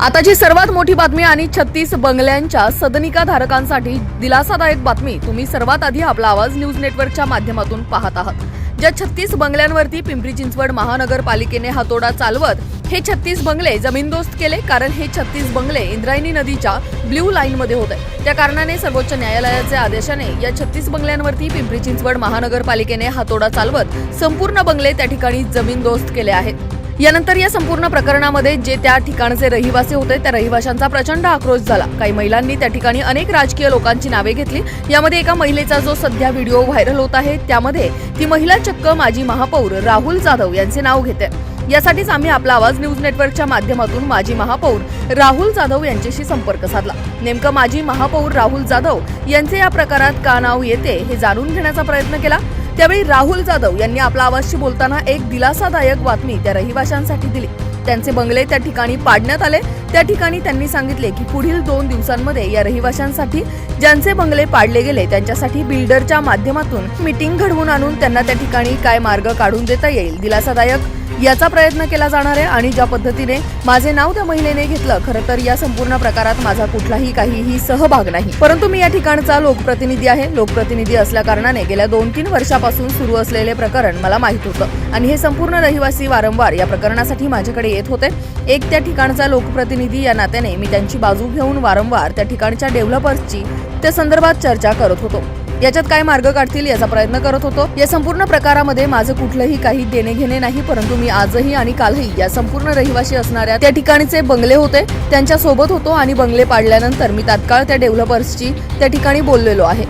आताची सर्वात मोठी बातमी आणि छत्तीस बंगल्यांच्या सदनिका धारकांसाठी दिलासादायक बातमी. तुम्ही सर्वात आधी आपला आवाज न्यूज नेटवर्कच्या माध्यमातून पाहत आहात. ज्या छत्तीस बंगल्यांवरती पिंपरी चिंचवड महानगरपालिकेने हातोडा चालवत हे छत्तीस बंगले जमीनदोस्त केले कारण हे छत्तीस बंगले इंद्रायणी नदीच्या ब्ल्यू लाईनमध्ये होते. त्या कारणाने सर्वोच्च न्यायालयाच्या आदेशाने या छत्तीस बंगल्यांवरती पिंपरी चिंचवड महानगरपालिकेने हातोडा चालवत संपूर्ण बंगले त्या ठिकाणी जमीनदोस्त केले आहेत. यानंतर या संपूर्ण प्रकरणामध्ये जे त्या ठिकाणचे रहिवासी होते त्या रहिवाशांचा प्रचंड आक्रोश झाला. काही महिलांनी त्या ठिकाणी अनेक राजकीय लोकांची नावे घेतली. यामध्ये एका महिलेचा जो सध्या व्हिडिओ व्हायरल होत आहे त्यामध्ये ती महिला चक्क माजी महापौर राहुल जाधव यांचे नाव घेते. यासाठीच आम्ही आपला आवाज न्यूज नेटवर्कच्या माध्यमातून माजी महापौर राहुल जाधव यांच्याशी संपर्क साधला. नेमकं माजी महापौर राहुल जाधव यांचे या प्रकारात का नाव येते हे जाणून घेण्याचा प्रयत्न केला. त्यावेळी राहुल जाधव यांनी आपला आवाजशी बोलताना एक दिलासादायक बातमी त्या रहिवाशांसाठी दिली. त्यांचे बंगले त्या ठिकाणी पाडण्यात आले. त्या ठिकाणी त्यांनी सांगितले की पुढील दोन दिवसांमध्ये या रहिवाशांसाठी ज्यांचे बंगले पाडले गेले त्यांच्यासाठी बिल्डरच्या माध्यमातून मीटिंग घडवून आणून त्यांना त्या ठिकाणी काय मार्ग काढून देता येईल. दिलासादायक याचा प्रयत्न केला जाणार आहे आणि ज्या पद्धतीने माझे नाव त्या महिलेने घेतलं खरं तर या संपूर्ण प्रकारात माझा कुठलाही काहीही सहभाग नाही. परंतु मी या ठिकाणचा लोकप्रतिनिधी आहे. लोकप्रतिनिधी असल्या कारणाने गेल्या दोन तीन वर्षापासून सुरू असलेले प्रकरण मला माहीत होतं. आणि हे संपूर्ण रहिवासी वारंवार या प्रकरणासाठी माझ्याकडे येत होते. एक त्या ठिकाणचा लोकप्रतिनिधी या नात्याने मी त्यांची बाजू घेऊन वारंवार त्या ठिकाणच्या डेव्हलपर्सची त्या संदर्भात चर्चा करत होतो. याच्यात काय मार्ग काढतील याचा प्रयत्न करत होतो. या संपूर्ण प्रकारामध्ये माझं कुठलंही काही देणे घेणे नाही परंतु मी आजही आणि कालही या संपूर्ण रहिवाशी असणाऱ्या त्या ठिकाणीचे बंगले होते. त्यांच्यासोबत होतो आणि बंगले पाडल्यानंतर मी तात्काळ त्या डेव्हलपर्सची त्या ठिकाणी बोललेलो आहे.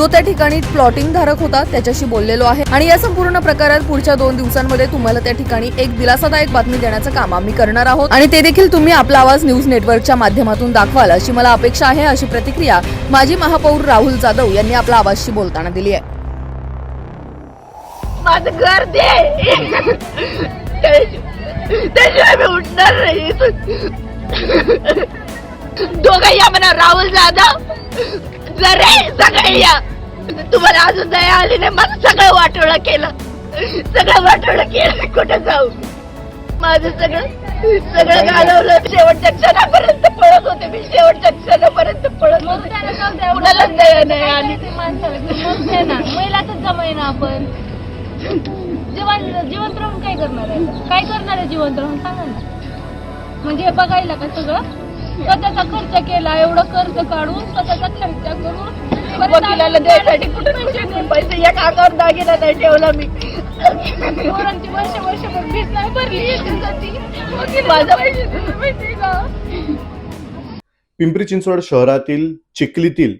जो त्या ठिकाणी प्लॉटिंग धारक होता त्याच्याशी बोललेलो आहे. आणि या संपूर्ण प्रकारात पुढच्या दोन दिवसांमध्ये तुम्हाला त्या ठिकाणी एक दिलासादायक बातमी देण्याचं काम आम्ही करणार आहोत. आणि ते देखील तुम्ही आपला आवाज न्यूज नेटवर्कच्या माध्यमातून दाखवाल अशी मला अपेक्षा आहे अशी प्रतिक्रिया माजी महापौर राहुल जाधव यांनी आपला आवाजशी बोलताना दिली आहे. माझं घर दे. त्याशिवाय मी उठणार नाही. दोघं या म्हणा राहुल जाधव जरे सगळे या तुम्हाला अजून दया आली नाही मला सगळं वाटोळं केलं. सगळं वाटोळं केलं कुठं जाऊ? माझं सगळं सगळं घालवलं शेवटच्या क्षणापर्यंत पळत होते मी शेवटच्या क्षणापर्यंत पळत होते. कुणाला दया नाही. आली. महिलाच जमाय ना. आपण. जीवन जिवंत राहून काय करणार आहे? काय करणार आहे जिवंत राहून सांगा ना. म्हणजे बघायला का सगळं? स्वतःचा खर्च केला? एवढं कर्ज काढून स्वतःचा खर्च करून वकिलाला द्यायसाठी कुठे पैसे या दागिना नाही ठेवला मी. पोरांची वर्ष वर्षभर नाही भरली याच्यासाठी माझा पैसे दिले माहितीये का? पिंपरी चिंचवड शहरातील चिखलीतील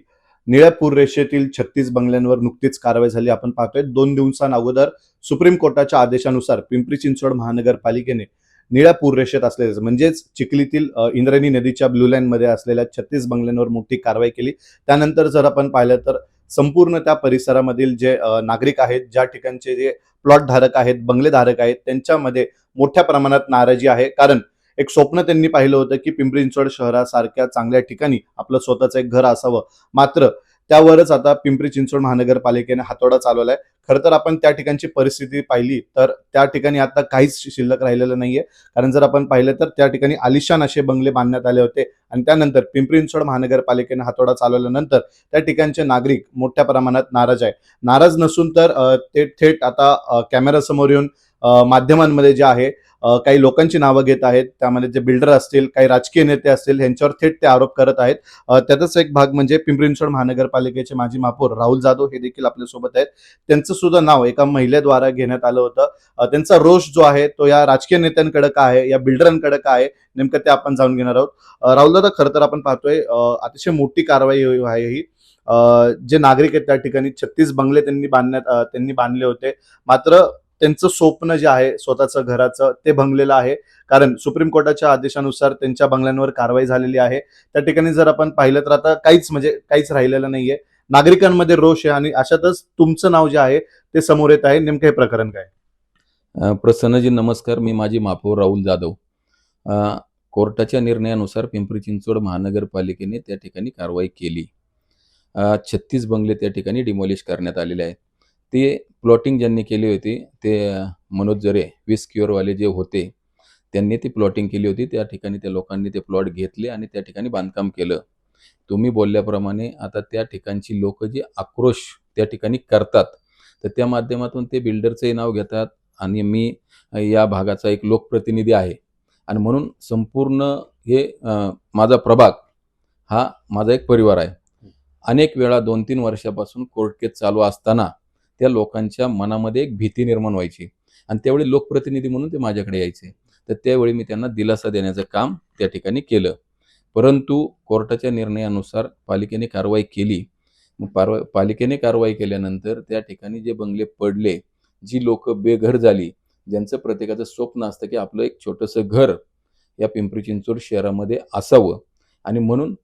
निळ्या पूररेषेतील छत्तीस बंगल्यांवर नुकतीच कारवाई झाली. आपण पाहतोय दोन दिवसांअगोदर सुप्रीम कोर्टाच्या आदेशानुसार पिंपरी चिंचवड महानगरपालिकेने निळ्या पूररेषेत असलेल्या म्हणजेच चिखलीतील इंद्रायणी नदीच्या ब्लू लाईनमध्ये असलेल्या छत्तीस बंगल्यांवर मोठी कारवाई केली. त्यानंतर जर आपण पाहिलं तर संपूर्ण त्या परिसरामधील जे नागरिक आहेत ज्या ठिकाणचे जे प्लॉट धारक आहेत बंगलेधारक आहेत त्यांच्यामध्ये मोठ्या प्रमाणात नाराजी आहे. कारण एक स्वप्न त्यांनी पाहिलं होतं की पिंपरी चिंचवड शहरासारख्या चांगल्या ठिकाणी आपलं स्वतःचं एक घर असावं. मात्र त्यावरच आता पिंपरी चिंचवड महानगरपालिकेने हातोडा चालवलाय. खरं तर आपण त्या ठिकाणची परिस्थिती पाहिली तर त्या ठिकाणी आता काहीच शिल्लक राहिलेलं नाहीये. कारण जर आपण पाहिलं तर त्या ठिकाणी आलिशान असे बंगले बांधण्यात आले होते आणि त्यानंतर पिंपरी चिंचवड महानगरपालिकेने हातोडा चालवल्यानंतर त्या ठिकाणचे नागरिक मोठ्या प्रमाणात नाराज आहे नाराज नसून तर ते थेट आता कॅमेरा कॅमेरासमोर येऊन माध्यमांमध्ये जे आहे काही लोकांची नावं घेत आहेत त्यामध्ये जे बिल्डर असतील काही राजकीय नेते असतील यांच्यावर थेट ते आरोप करत आहेत. त्याचाच एक भाग म्हणजे पिंपरी चिंचवड महानगरपालिकेचे माजी महापौर राहुल जाधव हे देखील आपल्यासोबत आहेत. त्यांचं सुद्धा नाव एका महिलेद्वारा घेण्यात आलं होतं. त्यांचा रोष जो आहे तो या राजकीय नेत्यांकडे का आहे या बिल्डरांकडे का आहे नेमकं ते आपण जाणून घेणार आहोत. राहुल दादा खरं तर आपण पाहतोय अतिशय मोठी कारवाई आहे ही. जे नागरिक आहेत त्या ठिकाणी छत्तीस बंगले त्यांनी बांधण्यात त्यांनी बांधले होते. मात्र त्यांचं स्वप्न जे आहे स्वतःचं घराचं ते भंगलेलं आहे. कारण सुप्रीम कोर्टाच्या आदेशानुसार त्यांच्या बंगल्यांवर कारवाई झालेली आहे. त्या ठिकाणी जर आपण पाहिलं तर आता काहीच म्हणजे काहीच राहिलेलं नाहीये. नागरिकांमध्ये रोष आहे आणि अशातच तुमचं नाव जे आहे ते समोर येत आहे. नेमकं हे प्रकरण काय? प्रसन्नजी नमस्कार. मी माझी महापौर राहुल जाधव. कोर्टाच्या निर्णयानुसार पिंपरी चिंचवड महानगरपालिकेने त्या ठिकाणी कारवाई केली. छत्तीस बंगले त्या ठिकाणी डिमॉलिश करण्यात आलेले आहेत. ते प्लॉटिंग ज्यांनी केली होती ते मनोज जरे वीस क्युअरवाले जे होते त्यांनी ती प्लॉटिंग केली होती. त्या ठिकाणी त्या लोकांनी ते प्लॉट घेतले आणि त्या ठिकाणी बांधकाम केलं. तुम्ही बोलल्याप्रमाणे आता त्या ठिकाणची लोक जे आक्रोश त्या ठिकाणी करतात तर त्या माध्यमातून ते बिल्डरचंही नाव घेतात आणि मी या भागाचा एक लोकप्रतिनिधी आहे. आणि म्हणून संपूर्ण हे माझा प्रभाग हा माझा एक परिवार आहे. अनेक वेळा दोन तीन वर्षापासून कोर्ट केस चालू असताना त्या लोकांच्या मनामध्ये एक भीती निर्माण व्हायची. आणि त्यावेळी लोकप्रतिनिधी म्हणून ते माझ्याकडे यायचे. तर त्यावेळी मी त्यांना दिलासा देण्याचं काम त्या ठिकाणी केलं. परंतु कोर्टाच्या निर्णयानुसार पालिकेने कारवाई केली. मग पारवा पालिकेने कारवाई केल्यानंतर त्या ठिकाणी जे बंगले पडले जी लोक बेघर झाली ज्यांचं प्रत्येकाचं स्वप्न असतं की आपलं एक छोटंसं घर या पिंपरी चिंचवड शहरामध्ये असावं. आणि म्हणून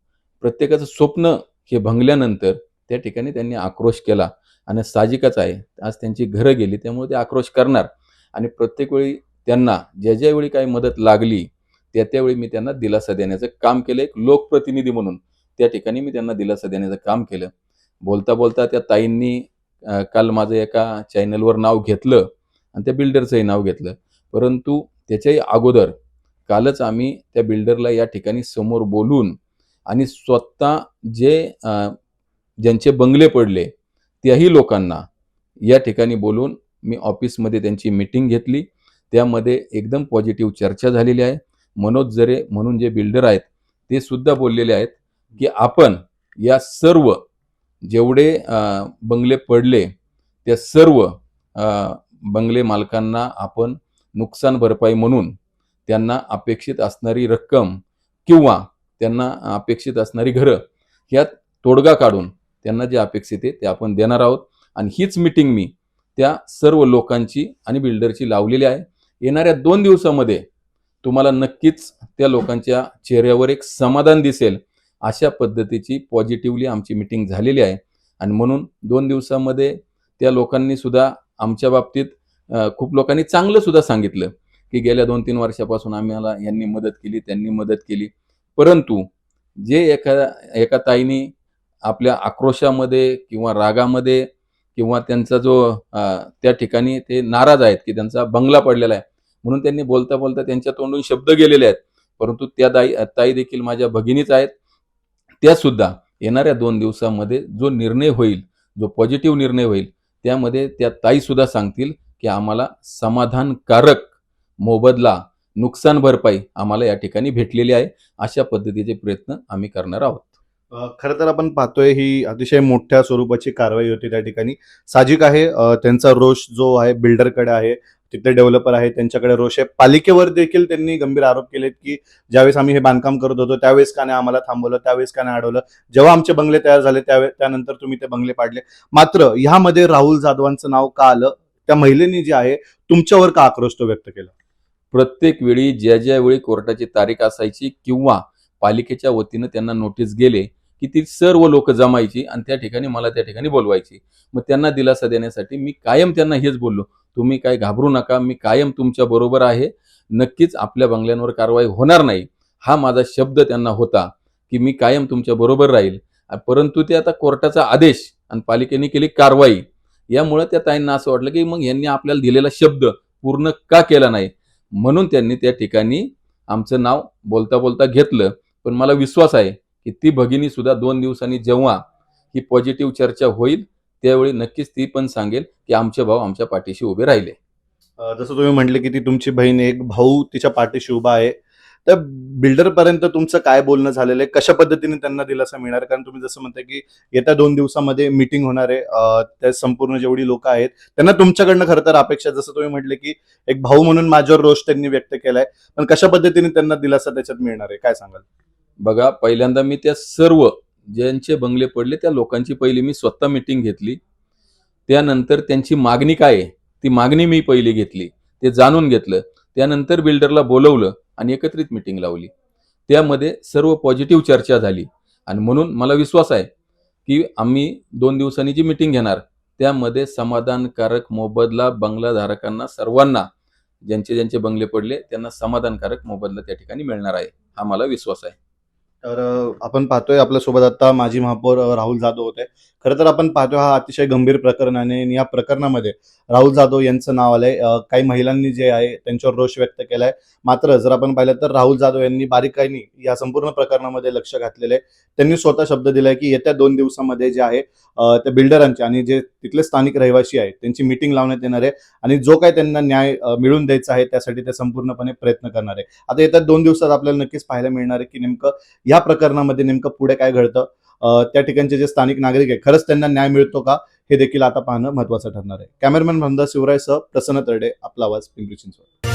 प्रत्येकाचं स्वप्न हे भंगल्यानंतर त्या ठिकाणी त्यांनी आक्रोश केला. आणि साहजिकच आहे. आज त्यांची घरं गेली त्यामुळे ते आक्रोश करणार. आणि प्रत्येक वेळी त्यांना ज्या ज्यावेळी काही मदत लागली त्या त्यावेळी मी त्यांना दिलासा देण्याचं काम केलं. एक लोकप्रतिनिधी म्हणून त्या ठिकाणी मी त्यांना दिलासा देण्याचं काम केलं. बोलता बोलता त्या ताईंनी काल माझं एका चॅनलवर नाव घेतलं आणि त्या बिल्डरचंही नाव घेतलं. परंतु त्याच्याही अगोदर कालच आम्ही त्या बिल्डरला या ठिकाणी समोर बोलून आणि स्वतः जे ज्यांचे बंगले पडले त्याही लोकांना या ठिकाणी बोलून मी ऑफिसमध्ये त्यांची मीटिंग घेतली. त्यामध्ये एकदम पॉझिटिव्ह चर्चा झालेली आहे. मनोज जरे म्हणून जे बिल्डर आहेत ते सुद्धा बोललेले आहेत की आपण या सर्व जेवढे बंगले पडले त्या सर्व बंगले मालकांना आपण नुकसान भरपाई म्हणून त्यांना अपेक्षित असणारी रक्कम किंवा त्यांना अपेक्षित असणारी घरं ह्यात तोडगा काढून त्यांना जे अपेक्षित आहे ते आपण देणार आहोत. आणि हीच मिटिंग मी त्या सर्व लोकांची आणि बिल्डरची लावलेली आहे. येणाऱ्या दोन दिवसामध्ये तुम्हाला नक्कीच त्या लोकांच्या चेहऱ्यावर एक समाधान दिसेल. अशा पद्धतीची पॉझिटिव्हली आमची मिटिंग झालेली आहे. आणि म्हणून दोन दिवसामध्ये त्या लोकांनी सुद्धा आमच्या बाबतीत खूप लोकांनी चांगलं सुद्धा सांगितलं की गेल्या दोन तीन वर्षापासून आम्हाला यांनी मदत केली त्यांनी मदत केली. परंतु जे एका एका ताईनी आपल्या आक्रोशामध्ये किंवा रागामध्ये किंवा त्यांचा जो त्या ठिकाणी ते नाराज आहेत की त्यांचा बंगला पडलेला आहे. म्हणून त्यांनी बोलता बोलता त्यांच्या तोंडून शब्द गेलेले आहेत. परंतु त्या दाई ताई देखील माझ्या भगिनीच आहेत. त्या सुद्धा येणाऱ्या दोन दिवसामध्ये जो निर्णय होईल जो पॉझिटिव्ह निर्णय होईल त्यामध्ये त्या ताई सुद्धा सांगतील की आम्हाला समाधानकारक मोबदला नुकसान भरपाई आम्हाला या ठिकाणी भेटलेली आहे. अशा पद्धतीचे प्रयत्न आम्ही करणार आहोत. खरं तर आपण पाहतोय ही अतिशय मोठ्या स्वरूपाची कारवाई होती त्या ठिकाणी. साहजिक आहे त्यांचा रोष जो आहे बिल्डरकडे आहे तिथले डेव्हलपर आहे त्यांच्याकडे रोष आहे. पालिकेवर देखील त्यांनी गंभीर आरोप केलेत की ज्यावेळेस आम्ही हे बांधकाम करत होतो त्यावेळेस का नाही आम्हाला थांबवलं त्यावेळेस का नाही अडवलं. जेव्हा आमचे बंगले तयार झाले त्यावेळेस त्यानंतर तुम्ही ते बंगले पाडले. मात्र ह्यामध्ये राहुल जाधवांचं नाव का आलं? त्या महिलेनी जे आहे तुमच्यावर का आक्रोश तो व्यक्त केला? प्रत्येक वेळी ज्या ज्या वेळी कोर्टाची तारीख असायची किंवा पालिकेच्या वतीनं त्यांना नोटीस गेले की ती सर्व लोक जमायची आणि त्या ठिकाणी मला त्या ठिकाणी बोलवायची. मग त्यांना दिलासा देण्यासाठी मी कायम त्यांना हेच बोललो तुम्ही काय घाबरू नका मी कायम तुमच्या बरोबर आहे. नक्कीच आपल्या बंगल्यांवर कारवाई होणार नाही. हा माझा शब्द त्यांना होता की मी कायम तुमच्या बरोबर राहील. परंतु ते आता कोर्टाचा आदेश आणि पालिकेने केली कारवाई. यामुळे त्या ताईंना असं वाटलं की मग यांनी आपल्याला दिलेला शब्द पूर्ण का केला नाही? म्हणून त्यांनी त्या ठिकाणी आमचं नाव बोलता बोलता घेतलं. पण मला विश्वास आहे की ती भगिनी सुद्धा दोन दिवसांनी जेव्हा ही पॉझिटिव्ह चर्चा होईल त्यावेळी नक्कीच ती पण सांगेल की आमचे भाऊ आमच्या पाठीशी उभे राहिले. जसं तुम्ही म्हटले की ती तुमची बहीण एक भाऊ तिच्या पाठीशी उभा आहे तर बिल्डर पर्यंत तुमचं काय बोलणं झालेलं आहे? कशा पद्धतीने त्यांना दिलासा मिळणार? कारण तुम्ही जसं म्हणताय की येत्या दोन दिवसामध्ये मीटिंग होणार आहे त्या संपूर्ण जेवढी लोक आहेत त्यांना तुमच्याकडनं खरं तर अपेक्षा जसं तुम्ही म्हटले की एक भाऊ म्हणून माझ्यावर रोष त्यांनी व्यक्त केलाय पण कशा पद्धतीने त्यांना दिलासा त्याच्यात मिळणार आहे? काय सांगाल? बघा पहिल्यांदा मी त्या सर्व ज्यांचे बंगले पडले त्या लोकांची पहिली मी स्वतः मिटिंग घेतली. त्यानंतर त्यांची मागणी काय आहे? ती मागणी मी पहिली घेतली. ते जाणून घेतलं. त्यानंतर बिल्डरला बोलवलं आणि एकत्रित मिटिंग लावली. त्यामध्ये सर्व पॉझिटिव्ह चर्चा झाली. आणि म्हणून मला विश्वास आहे की आम्ही दोन दिवसांनी जी मिटिंग घेणार त्यामध्ये समाधानकारक मोबदला बंगलाधारकांना सर्वांना ज्यांचे ज्यांचे बंगले पडले त्यांना समाधानकारक मोबदला त्या ठिकाणी मिळणार आहे. हा मला विश्वास आहे. तर आपण पाहतोय आपल्यासोबत आता माजी महापौर राहुल जाधव होते. खरं तर आपण पाहतोय हा अतिशय गंभीर प्रकरण आहे आणि या प्रकरणामध्ये राहुल जाधव यांचं नाव आलंय. काही महिलांनी जे आहे त्यांच्यावर रोष व्यक्त केलाय. मात्र जर आपण पाहिलं तर राहुल जाधव यांनी बारीकाईनी या संपूर्ण प्रकरणामध्ये लक्ष घातलेलं आहे. त्यांनी स्वतः शब्द दिलाय की येत्या दोन दिवसामध्ये जे आहे त्या बिल्डरांचे आणि जे तिथले स्थानिक रहिवासी आहेत त्यांची मिटिंग लावण्यात येणार आहे आणि जो काय त्यांना न्याय मिळून मिळवून द्यायचा आहे त्यासाठी ते संपूर्णपणे प्रयत्न करणार आहे. आता येत्या दोन दिवसात आपल्याला नक्कीच पाहायला मिळणार आहे की नेमकं या प्रकरणामध्ये नेमकं पुढे काय घडतं? त्या ठिकाणचे जे स्थानिक नागरिक आहे खरंच त्यांना न्याय मिळतो का? हे देखील आता पाहणं महत्वाचं ठरणार आहे. कॅमेरामॅन भंदा शिवरायसह प्रसन्न तरडे आपला आवाज पिंपरी चिंचवड.